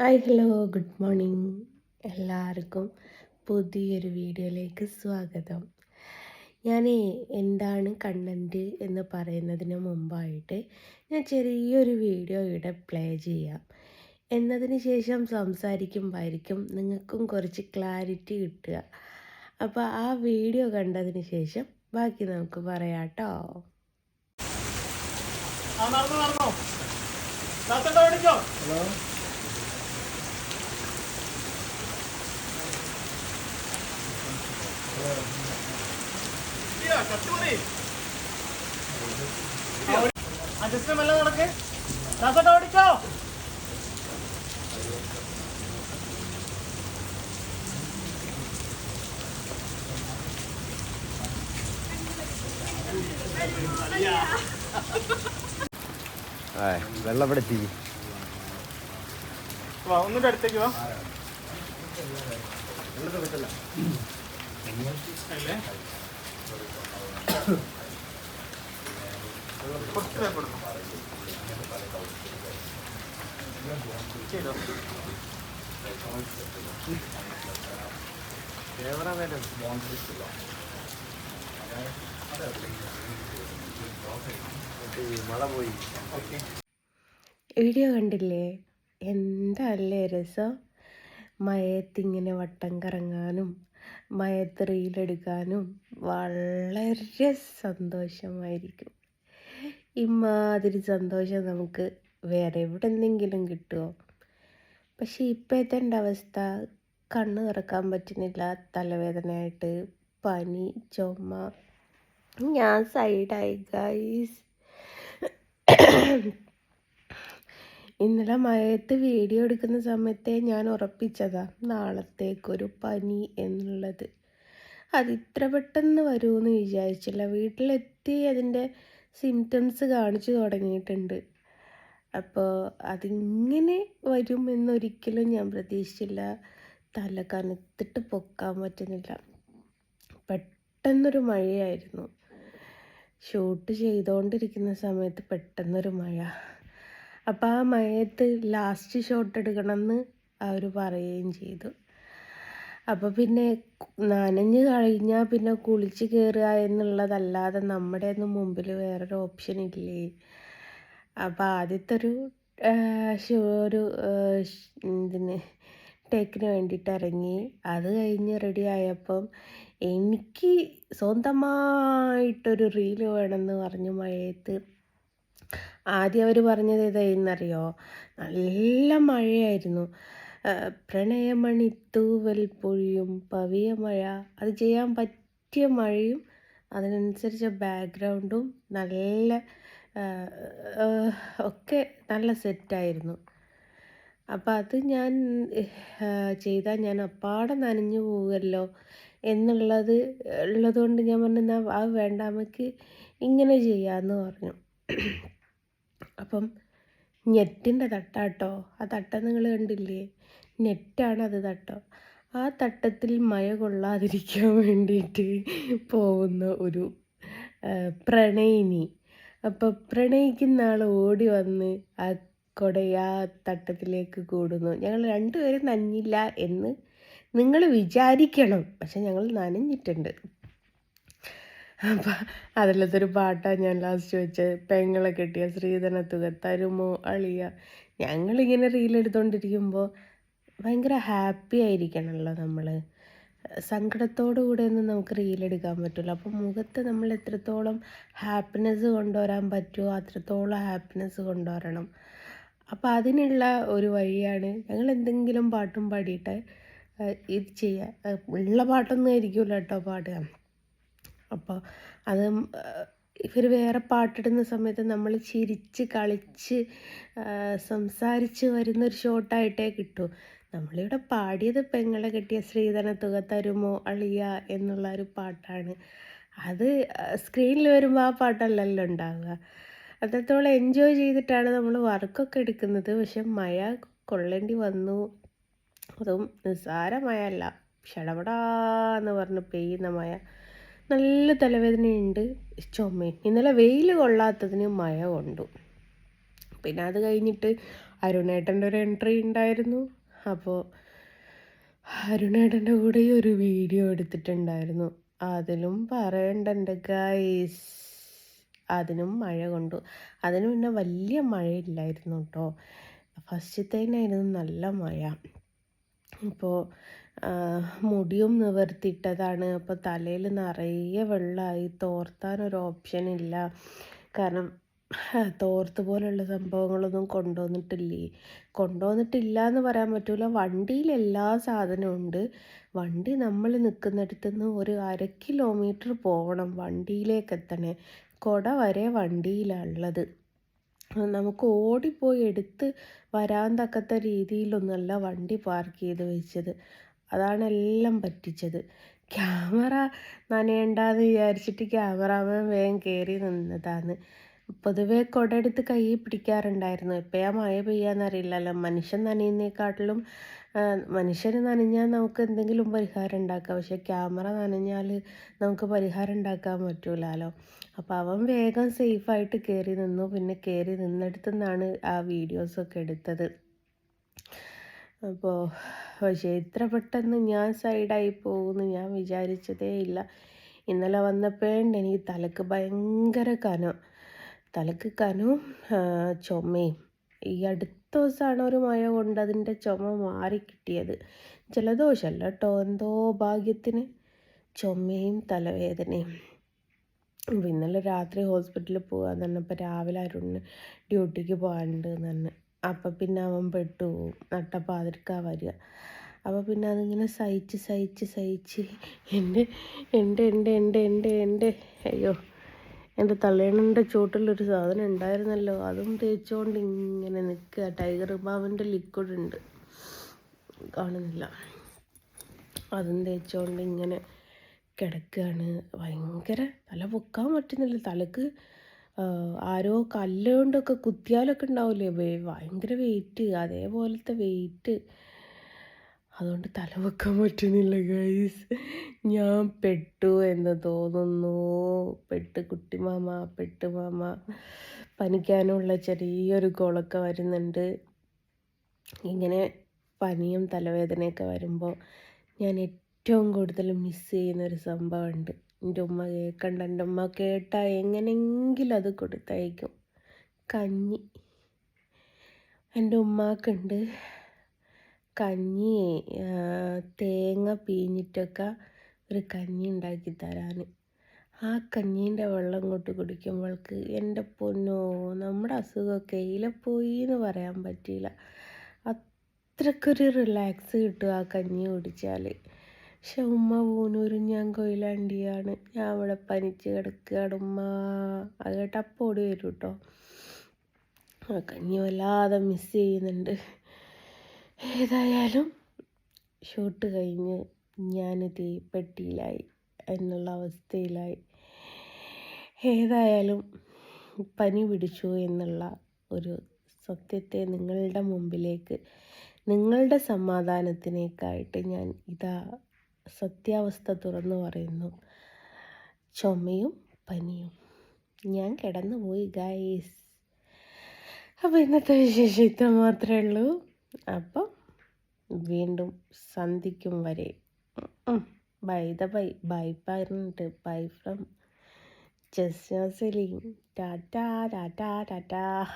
Hi hello good morning. എല്ലാവർക്കും പുതിയൊരു വീഡിയോയിലേക്ക് സ്വാഗതം. ഞാൻ എന്താണ് കണ്ടന്റ് എന്ന് പറയുന്നതിന് മുമ്പായിട്ട് ഞാൻ ചെറിയൊരു വീഡിയോ ഇവിടെ പ്ലേ ചെയ്യാം. എന്നതിന് ശേഷം സംസാരിക്കുമ്പോഴായിരിക്കും നിങ്ങൾക്കും കുറച്ച് ക്ലാരിറ്റി കിട്ടുക. അപ്പോൾ ആ വീഡിയോ കണ്ടതിന് ശേഷം ബാക്കി നമുക്ക് പറയാം കേട്ടോ ആ ജസ്റ്റ് മെല്ലെ നടക്ക് നടത്തണ്ട ഓടിക്കോ വെള്ളം ഇവിടെ എത്തിക്കും. വാ ഒന്നിന്റെ അടുത്തേക്ക് വാ. അല്ലേ കുറച്ച് മഴ പോയി വീഡിയോ കണ്ടില്ലേ? എന്താ അല്ലേ രസം? മയത്തിങ്ങനെ വട്ടം കറങ്ങാനും മയത്ത് വളരെ സന്തോഷമായിരിക്കും. ഇമാതിരി സന്തോഷം നമുക്ക് വേറെ എവിടെ എന്തെങ്കിലും കിട്ടുമോ പക്ഷെ ഇപ്പോഴത്തെ എന്റെ അവസ്ഥ. കണ്ണ് തുറക്കാൻ പറ്റുന്നില്ല. തലവേദനയായിട്ട് പനി ചുമ. ഞാൻ സൈഡായി ഗൈസ് ഇന്നലെ മഴയത്ത് വീഡിയോ എടുക്കുന്ന സമയത്തെ ഞാൻ ഉറപ്പിച്ചതാ നാളത്തേക്കൊരു പനി എന്നുള്ളത്. അതിത്ര പെട്ടെന്ന് വരുമെന്ന് വിചാരിച്ചില്ല. വീട്ടിലെത്തി അതിന്റെ സിംറ്റംസ് കാണിച്ചു തുടങ്ങിയിട്ടുണ്ട്. അപ്പോൾ അതിങ്ങനെ വരും എന്നൊരിക്കലും ഞാൻ പ്രതീക്ഷിച്ചില്ല. തല കനത്തിട്ട് പൊക്കാൻ പറ്റുന്നില്ല. പെട്ടെന്നൊരു മഴയായിരുന്നു. ഷൂട്ട് ചെയ്തുകൊണ്ടിരിക്കുന്ന സമയത്ത് പെട്ടെന്നൊരു മഴ. അപ്പോൾ ആ മഴയത്ത് ലാസ്റ്റ് ഷോട്ട് എടുക്കണമെന്ന് അവർ പറയുകയും ചെയ്തു. അപ്പോൾ പിന്നെ നനഞ്ഞ് കഴിഞ്ഞാൽ പിന്നെ കുളിച്ച് കയറുക എന്നുള്ളതല്ലാതെ നമ്മുടെ ഒന്നും മുമ്പിൽ വേറൊരു ഓപ്ഷൻ ഇല്ലേ? അപ്പോൾ ആദ്യത്തെ ഒരു ഒരു ഇതിന് ടേക്കിന് വേണ്ടിയിട്ട് ഇറങ്ങി. അത് കഴിഞ്ഞ് റെഡി ആയപ്പം എനിക്ക് സ്വന്തമായിട്ടൊരു റീൽ വേണമെന്ന് പറഞ്ഞു മഴയത്ത്. ആദ്യം അവർ പറഞ്ഞത് ഏതായിരുന്നറിയോ നല്ല മഴയായിരുന്നു. പ്രണയമണി തൂവൽ പൊഴിയും പവിയ മഴ. അത് ചെയ്യാൻ പറ്റിയ മഴയും അതിനനുസരിച്ച ബാക്ക്ഗ്രൗണ്ടും നല്ല ഒക്കെ നല്ല സെറ്റായിരുന്നു. അപ്പം അത് ഞാൻ ചെയ്താൽ ഞാൻ അപ്പാടെ നനഞ്ഞു പോവുമല്ലോ എന്നുള്ളത് ഉള്ളതുകൊണ്ട് ഞാൻ പറഞ്ഞു ആ വേണ്ടാമയ്ക്ക് ഇങ്ങനെ ചെയ്യാമെന്ന് പറഞ്ഞു. അപ്പം നെറ്റിന്റെ തട്ടാട്ടോ. ആ തട്ട നിങ്ങൾ കണ്ടില്ലേ? നെറ്റാണ് അത് തട്ടോ. ആ തട്ടത്തിൽ മഴ കൊള്ളാതിരിക്കാൻ വേണ്ടിയിട്ട് പോകുന്ന ഒരു പ്രണയിനി. അപ്പോൾ പ്രണയിക്കുന്ന ആൾ ഓടി വന്ന് ആ കൊട തട്ടത്തിലേക്ക് കൂടുന്നു. ഞങ്ങൾ രണ്ടുപേരും നഞ്ഞില്ല എന്ന് നിങ്ങൾ വിചാരിക്കണം. പക്ഷെ ഞങ്ങൾ നനഞ്ഞിട്ടുണ്ട്. അപ്പം അതിലത്തെ ഒരു പാട്ടാണ് ഞാൻ ലാസ്റ്റ് വെച്ചത് പെങ്ങളെ കിട്ടിയ ശ്രീധന തുക തരുമോ അളിയ. ഞങ്ങളിങ്ങനെ റീലെടുത്തോണ്ടിരിക്കുമ്പോൾ ഭയങ്കര ഹാപ്പി ആയിരിക്കണമല്ലോ നമ്മൾ സങ്കടത്തോടു കൂടെ ഒന്നും നമുക്ക് റീലെടുക്കാൻ പറ്റില്ല അപ്പം മുഖത്ത് നമ്മൾ എത്രത്തോളം ഹാപ്പിനെസ് കൊണ്ടുവരാൻ പറ്റുമോ അത്രത്തോളം ഹാപ്പിനെസ് കൊണ്ടുവരണം. അപ്പോൾ അതിനുള്ള ഒരു വഴിയാണ് ഞങ്ങൾ എന്തെങ്കിലും പാട്ടും പാടിയിട്ട് ഇത് ചെയ്യുക ഉള്ള പാട്ടൊന്നും ആയിരിക്കില്ല കേട്ടോ പാടുക. അപ്പോൾ അത് ഇവർ വേറെ പാട്ടിടുന്ന സമയത്ത് നമ്മൾ ചിരിച്ച് കളിച്ച് സംസാരിച്ച് വരുന്നൊരു ഷോട്ടായിട്ടേ കിട്ടൂ. നമ്മളിവിടെ പാടിയത് പെങ്ങളെ കെട്ടിയ ശ്രീധന തുക തരുമോ അളിയ എന്നുള്ള ഒരു പാട്ടാണ്. അത് സ്ക്രീനിൽ വരുമ്പോൾ ആ പാട്ടല്ലല്ലോ ഉണ്ടാവുക. അത്രത്തോളം എൻജോയ് ചെയ്തിട്ടാണ് നമ്മൾ വർക്കൊക്കെ എടുക്കുന്നത്. പക്ഷെ മഴ കൊള്ളേണ്ടി വന്നു. അതും നിസ്സാരമായല്ല ഷടപടാന്ന് പറഞ്ഞ് പെയ്യുന്ന മഴ. നല്ല തലവേദനയുണ്ട് ചുമയും. ഇന്നലെ വെയിൽ കൊള്ളാത്തതിന് മഴ കൊണ്ടു. പിന്നെ അത് കഴിഞ്ഞിട്ട് അരുണേട്ടന്റെ ഒരു എൻട്രി ഉണ്ടായിരുന്നു. അപ്പോൾ അരുണേട്ടന്റെ കൂടെ ഈ ഒരു വീഡിയോ എടുത്തിട്ടുണ്ടായിരുന്നു. അതിലും പറയണ്ട എന്റെ ഗൈസ് അതിനും മഴ കൊണ്ടു. അതിന് പിന്നെ വലിയ മഴയില്ലായിരുന്നു കേട്ടോ ഫസ്റ്റത്തേനായിരുന്നു നല്ല മഴ. ഇപ്പോൾ മുടിയും നിവർത്തിയിട്ടതാണ്. അപ്പോൾ തലയിൽ നിറയെ വെള്ളമായി. തോർത്താൻ ഒരു ഓപ്ഷൻ ഇല്ല. കാരണം തോർത്ത് പോലുള്ള സംഭവങ്ങളൊന്നും കൊണ്ടുവന്നിട്ടില്ലേ? കൊണ്ടുവന്നിട്ടില്ല എന്ന് പറയാൻ പറ്റില്ല വണ്ടിയിൽ എല്ലാ സാധനവും ഉണ്ട്. വണ്ടി നമ്മൾ നിൽക്കുന്നിടത്തു നിന്ന് ഒരു അര കിലോമീറ്റർ പോകണം വണ്ടിയിലേക്ക് എത്തണേ. കുട വരെ വണ്ടിയിലുള്ളത് നമുക്ക് ഓടിപ്പോയി എടുത്ത് വരാൻ തക്കത്ത രീതിയിലൊന്നല്ല വണ്ടി പാർക്ക് ചെയ്ത് വെച്ചത്. അതാണ് എല്ലാം പറ്റിച്ചത്. ക്യാമറ നനയണ്ടെന്ന് വിചാരിച്ചിട്ട് ക്യാമറാമാൻ വേഗം കയറി നിന്നതാണ് പൊതുവേ കുടയെടുത്ത് കൈ പിടിക്കാറുണ്ടായിരുന്നു. എപ്പോഴാ മഴ പെയ്യാന്നറിയില്ലല്ലോ. മനുഷ്യൻ നനയുന്നേക്കാട്ടിലും മനുഷ്യന് നനഞ്ഞാൽ നമുക്ക് എന്തെങ്കിലും പരിഹാരം ഉണ്ടാക്കാം. പക്ഷെ ക്യാമറ നനഞ്ഞാൽ നമുക്ക് പരിഹാരം ഉണ്ടാക്കാൻ പറ്റൂലല്ലോ അപ്പോൾ അവൻ വേഗം സേഫായിട്ട് കയറി നിന്നു. പിന്നെ കയറി നിന്നിടത്തു നിന്നാണ് ആ വീഡിയോസൊക്കെ എടുത്തത്. അപ്പോൾ പക്ഷേ ഇത്ര പെട്ടെന്ന് ഞാൻ സൈഡായി പോകുമെന്ന് ഞാൻ വിചാരിച്ചതേ ഇല്ല. ഇന്നലെ വന്നപ്പോഴുണ്ട് എനിക്ക് തലക്ക് ഭയങ്കര കനം. തലക്ക് കനവും ചുമയും. ഈ അടുത്ത ദിവസമാണ് ഒരു മഴ കൊണ്ട് അതിന്റെ ചുമ മാറി കിട്ടിയത്. ജലദോഷമല്ല കേട്ടോ എന്തോ ഭാഗ്യത്തിന്. ചുമയും തലവേദനയും. ഇന്നലെ രാത്രി ഹോസ്പിറ്റലിൽ പോകാൻ തന്നെ ഇപ്പോൾ രാവിലെ അരുണ് ഡ്യൂട്ടിക്ക് പോകാനുണ്ട് തന്നെ അപ്പം പിന്നെ അവൻ പെട്ടു പോകും നട്ടപ്പാതിരിക്കാ വരിക. അപ്പോൾ പിന്നെ അതിങ്ങനെ സഹിച്ച് സഹിച്ച് സഹിച്ച് എന്റെ എന്റെ എന്റെ എന്റെ എന്റെ എന്റെ അയ്യോ എന്റെ തലേണന്റെ ചുവട്ടിലൊരു സാധനം ഉണ്ടായിരുന്നല്ലോ. അതും തേച്ചുകൊണ്ട് ഇങ്ങനെ നിൽക്കുക. ടൈഗർ ബാബിന്റെ ലിക്വിഡ് ഉണ്ട്. കാണുന്നില്ല. അതും തേച്ചുകൊണ്ട് ഇങ്ങനെ കിടക്കുകയാണ്. ഭയങ്കര തല പൊക്കാൻ പറ്റുന്നില്ല. തലക്ക് ആരോ കല്ലുകൊണ്ടൊക്കെ കുത്തിയാലൊക്കെ ഉണ്ടാവില്ലേ വേ- ഭയങ്കര വെയിറ്റ് അതേപോലത്തെ വെയിറ്റ് അതുകൊണ്ട് തല വെക്കാൻ പറ്റുന്നില്ല ഗൈസ് ഞാൻ പെട്ടു എന്ന് തോന്നുന്നു. പെട്ട് കുട്ടിമാമ പെട്ട് മാമ. പനിക്കാനുള്ള ചെറിയൊരു കോളൊക്കെ വരുന്നുണ്ട്. ഇങ്ങനെ പനിയും തലവേദനയൊക്കെ വരുമ്പോൾ ഞാൻ ഏറ്റവും കൂടുതൽ മിസ് ചെയ്യുന്നൊരു സംഭവമുണ്ട്. എന്റെ ഉമ്മ കേൾക്കണ്ട എന്റെ ഉമ്മ കേട്ടാൽ എങ്ങനെയെങ്കിലും അത് കൊടുത്തയക്കും. കഞ്ഞി. എന്റെ ഉമ്മാക്കുണ്ട് കഞ്ഞി തേങ്ങ പിഴിഞ്ഞിട്ടൊക്കെ ഒരു കഞ്ഞി ഉണ്ടാക്കി തരാൻ ആ കഞ്ഞീന്റെ വെള്ളം കൊണ്ട് കുടിക്കുമ്പോൾക്ക് എന്റെ പൊന്നോ നമ്മുടെ അസുഖമൊക്കെ എയിലെ പോയി എന്ന് പറയാൻ പറ്റിയില്ല. അത്രക്കൊരു റിലാക്സ് കിട്ടും ആ കഞ്ഞി കുടിച്ചാൽ പക്ഷെ ഉമ്മ പൂനൂരും ഞാൻ കൊയിലാണ്ടിയാണ്. ഞാൻ അവിടെ പനിച്ച് കിടക്കുകയാണ് ഉമ്മ. അത് കേട്ട് അപ്പോൾ ഓടി വരും കേട്ടോ കഞ്ഞി വല്ലാതെ മിസ് ചെയ്യുന്നുണ്ട്. ഏതായാലും ഷൂട്ട് കഴിഞ്ഞ് ഞാൻ തീപ്പെട്ടിയിലായി എന്നുള്ള അവസ്ഥയിലായി. ഏതായാലും പനി പിടിച്ചു എന്നുള്ള ഒരു സത്യത്തെ നിങ്ങളുടെ മുമ്പിലേക്ക് നിങ്ങളുടെ സമാധാനത്തിനേക്കായിട്ട് ഞാൻ ഇതാ സത്യാവസ്ഥ തുറന്നു പറയുന്നു. ചുമയും പനിയും. ഞാൻ കിടന്നു പോയി ഗൈസ് അപ്പോൾ ഇന്നത്തെ വിശേഷം ഇത്ര മാത്രമേ ഉള്ളൂ. അപ്പം വീണ്ടും സന്ധിക്കും വരെ. ബൈ ദ ബൈ ബൈ പറഞ്ഞിട്ട് bye from Jasna Saleem tata tata tata